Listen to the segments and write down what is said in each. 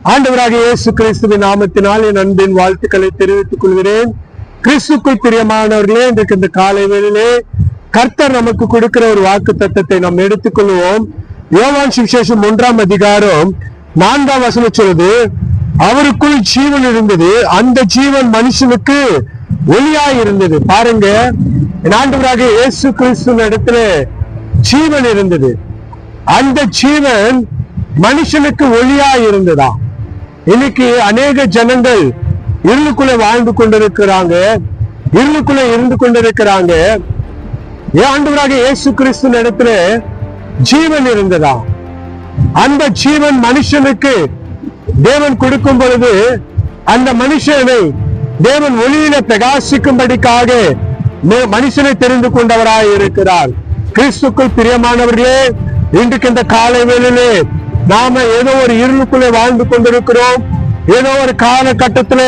ஆண்டவராக இயேசு கிறிஸ்துவின் நாமத்தினால் என் அன்பின் வாழ்த்துக்களை தெரிவித்துக் கொள்கிறேன். கிறிஸ்துக்குள் பிரியமானவர்களே இன்றைக்கு இந்த காலை வேளையிலே கர்த்தர் நமக்கு கொடுக்கிற ஒரு வாக்கு தத்தத்தை நாம் எடுத்துக்கொள்வோம் யோவான் சுவிசேஷம் ஒன்றாம் அதிகாரம் நான்காம் வசனம் சொல்லுது அவருக்குள் ஜீவன் இருந்தது. அந்த ஜீவன் மனுஷனுக்கு ஒளியா இருந்தது. பாருங்க என் ஆண்டவராக இயேசு கிறிஸ்து இடத்துல ஜீவன் இருந்தது. அந்த ஜீவன் மனுஷனுக்கு ஒளியா இருந்ததா? இன்னைக்கு அநேக ஜனங்கள் இருளுக்குள்ள வாழ்ந்து கொண்டிருக்கிறாங்க. இருளுக்குள்ள இருந்து கொண்டிருக்கிறாங்க. ஏன் ஆண்டவராக இயேசு கிறிஸ்து இடத்துல ஜீவன் இருந்ததா? அந்த ஜீவன் மனுஷனுக்கு தேவன் கொடுக்கும் பொழுது அந்த மனுஷனை தேவன் ஒளியில பிரகாசிக்கும்படிக்காக மனுஷனை தெரிந்து கொண்டவராய் இருக்கிறார். கிறிஸ்துக்குள் பிரியமானவர்களே இன்றைக்கு இந்த காலை வேளையிலே நாம ஏதோ ஒரு இருளுக்குள்ளே வாழ்ந்து கொண்டிருக்கிறோம். ஏதோ ஒரு காலகட்டத்துல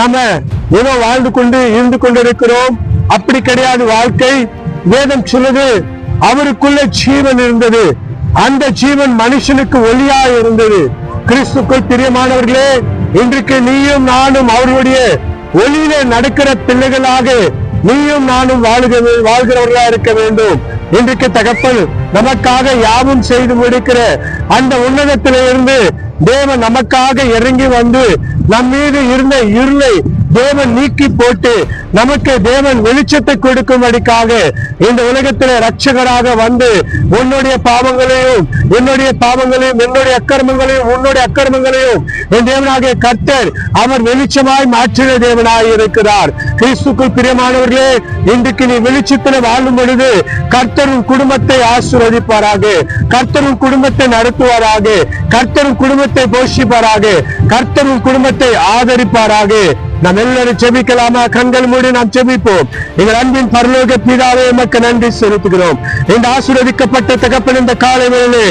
நாம ஏதோ வாழ்ந்து கொண்டு இருந்து கொண்டிருக்கிறோம். அப்படி கிடையாது வாழ்க்கை. வேதம் சொல்லுது அவருக்குள்ள ஜீவன் இருந்தது. அந்த ஜீவன் மனுஷனுக்கு ஒளியா இருந்தது. கிறிஸ்துக்குள் பிரியமானவர்களே இன்றைக்கு நீயும் நானும் அவருடைய ஒளியிலே நடக்கிற பிள்ளைகளாக நீயும் நானும் வாழ்க வாழ்கிறவர்களா இருக்க வேண்டும். இன்றைக்கு தகப்பன் நமக்காக யாவும் செய்து முடிக்கிற அந்த உன்னதத்திலிருந்து தேவன் நமக்காக இறங்கி வந்து நம் மீது இருந்த இருளை தேவன் நீக்கி போட்டு நமக்கு தேவன் வெளிச்சத்தை கொடுக்கும்படிக்காக இந்த உலகத்திலே ரட்சகராக வந்து உன்னுடைய பாவங்களையும் என்னுடைய பாவங்களையும் என்னுடைய அக்கிரமங்களையும் உன்னுடைய அக்கிரமங்களையும் என் தேவனாகிய கர்த்தர் அவர் வெளிச்சமாய் மாற்றின தேவனாய் இருக்கிறார். கிறிஸ்துக்குள் பிரியமானவர்களே இன்றைக்கு நீ வெளிச்சத்தில் வாழும் பொழுது கர்த்தரும் குடும்பத்தை ஆசீர்வதிப்பாராக கர்த்தரும் குடும்பத்தை நடத்துவாராக கர்த்தரும் குடும்பத்தை போஷிப்பாராக கர்த்தரும் குடும்பத்தை ஆதரிப்பாராக. நாம் எல்லாரும் செபிக்கலாமா கண்கள் மூடி நாம் செபிப்போம் எங்கள் அன்பின் பரலோக பிதாவே எமக்கு நன்றி செலுத்துகிறோம். இந்த ஆசீர்வதிக்கப்பட்ட தகப்பன் இந்த காலை வேளையிலே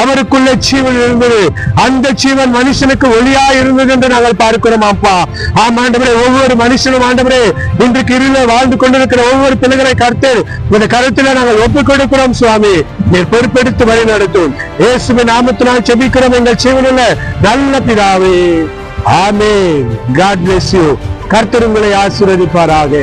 அவருக்குள்ள ஜீவன் இருந்தது. அந்த ஜீவன் மனுஷனுக்கு ஒளியா இருந்தது என்று நாங்கள் பார்க்கிறோம் அப்பா. ஆம் ஆண்டவரே ஒவ்வொரு மனுஷனும் ஆண்டவரே இன்றைக்கு இருள வாழ்ந்து கொண்டிருக்கிற ஒவ்வொரு பிள்ளைகளை கருத்து இந்த கருத்துல நாங்கள் ஒப்புக் கொடுக்கிறோம் சுவாமி. நீர் பொறுப்பெடுத்து வழி நடத்தும். இயேசுவின் நாமத்தினால் செபிக்கிறோம் எங்கள் ஜீவனில் நல்ல பிதாவே. ஆமே காட் பிளஸ் யூ கர்த்தர் உங்களை ஆசீர்வதிப்பாராக.